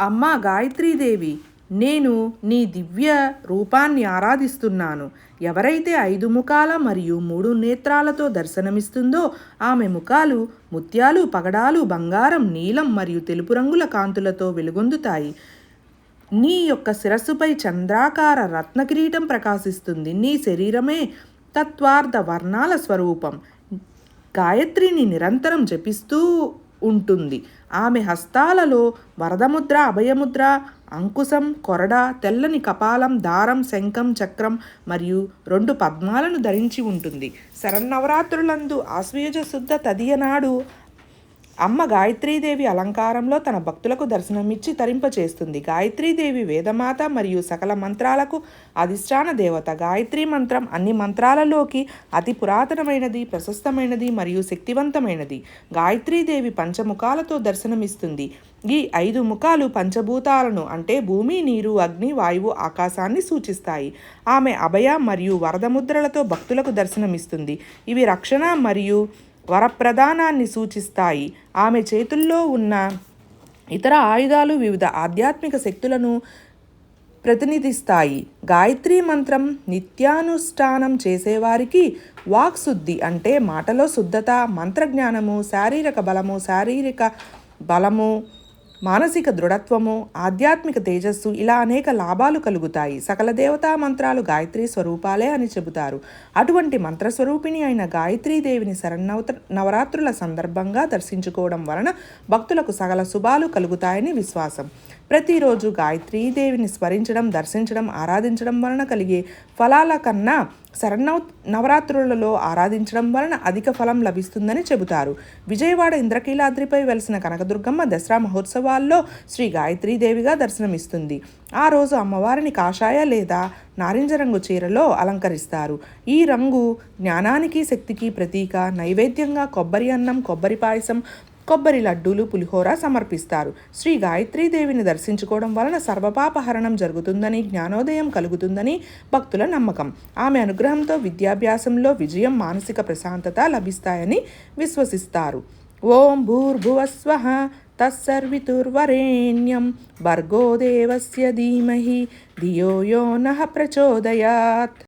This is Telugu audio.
అమ్మా గాయత్రీదేవి నేను నీ దివ్య రూపాన్ని ఆరాధిస్తున్నాను. ఎవరైతే ఐదు ముఖాల మరియు మూడు నేత్రాలతో దర్శనమిస్తుందో ఆమె ముఖాలు ముత్యాలు పగడాలు బంగారం నీలం మరియు తెలుపు రంగుల కాంతులతో వెలుగొందుతాయి. నీ యొక్క శిరస్సుపై చంద్రాకార రత్నకిరీటం ప్రకాశిస్తుంది. నీ శరీరమే తత్వార్థ వర్ణాల స్వరూపం. గాయత్రిని నిరంతరం జపిస్తూ ఉంటుంది. ఆమె హస్తాలలో వరదముద్ర అభయముద్ర అంకుశం కొరడ తెల్లని కపాలం దారం శంఖం చక్రం మరియు రెండు పద్మాలను ధరించి ఉంటుంది. శరన్నవరాత్రులందు ఆశ్వయుజ శుద్ధ తదియనాడు అమ్మ గాయత్రీదేవి అలంకారంలో తన భక్తులకు దర్శనమిచ్చి తరింపచేస్తుంది. గాయత్రీదేవి వేదమాత మరియు సకల మంత్రాలకు అధిష్టాన దేవత. గాయత్రి మంత్రం అన్ని మంత్రాలలోకి అతి పురాతనమైనది ప్రశస్తమైనది మరియు శక్తివంతమైనది. గాయత్రీదేవి పంచముఖాలతో దర్శనమిస్తుంది. ఈ ఐదు ముఖాలు పంచభూతాలను అంటే భూమి నీరు అగ్ని వాయువు ఆకాశాన్ని సూచిస్తాయి. ఆమె అభయ మరియు వరదముద్రలతో భక్తులకు దర్శనమిస్తుంది. ఇవి రక్షణ మరియు వరప్రదానాన్ని సూచిస్తాయి. ఆమె చేతుల్లో ఉన్న ఇతర ఆయుధాలు వివిధ ఆధ్యాత్మిక శక్తులను ప్రతినిధిస్తాయి. గాయత్రీ మంత్రం నిత్యానుష్ఠానం చేసేవారికి వాక్శుద్ధి అంటే మాటలో శుద్ధత మంత్రజ్ఞానము శారీరక బలము శారీరక బలము మానసిక దృఢత్వము ఆధ్యాత్మిక తేజస్సు ఇలా అనేక లాభాలు కలుగుతాయి. సకల దేవతా మంత్రాలు గాయత్రి స్వరూపాలే అని చెబుతారు. అటువంటి మంత్రస్వరూపిణి అయిన గాయత్రీదేవిని శరణవత నవరాత్రుల సందర్భంగా దర్శించుకోవడం వలన భక్తులకు సకల శుభాలు కలుగుతాయని విశ్వాసం. ప్రతిరోజు గాయత్రీదేవిని స్మరించడం దర్శించడం ఆరాధించడం వలన కలిగే ఫలాల కన్నా శరణవ నవరాత్రులలో ఆరాధించడం వలన అధిక ఫలం లభిస్తుందని చెబుతారు. విజయవాడ ఇంద్రకీలాద్రిపై వెలిసిన కనకదుర్గమ్మ దసరా మహోత్సవాల్లో శ్రీ గాయత్రీదేవిగా దర్శనమిస్తుంది. ఆ రోజు అమ్మవారిని కాషాయ లేదా నారింజ రంగు చీరలో అలంకరిస్తారు. ఈ రంగు జ్ఞానానికి శక్తికి ప్రతీక. నైవేద్యంగా కొబ్బరి అన్నం కొబ్బరి పాయసం కొబ్బరి లడ్డూలు పులిహోర సమర్పిస్తారు. శ్రీ గాయత్రీదేవిని దర్శించుకోవడం వలన సర్వపాపహరణం జరుగుతుందని జ్ఞానోదయం కలుగుతుందని భక్తుల నమ్మకం. ఆమె అనుగ్రహంతో విద్యాభ్యాసంలో విజయం మానసిక ప్రశాంతత లభిస్తాయని విశ్వసిస్తారు. ఓం భూర్భువస్వ తస్సర్వితుర్వరేణ్యం భర్గో దేవస్య ధీమహి ధియో యో నః ప్రచోదయాత్.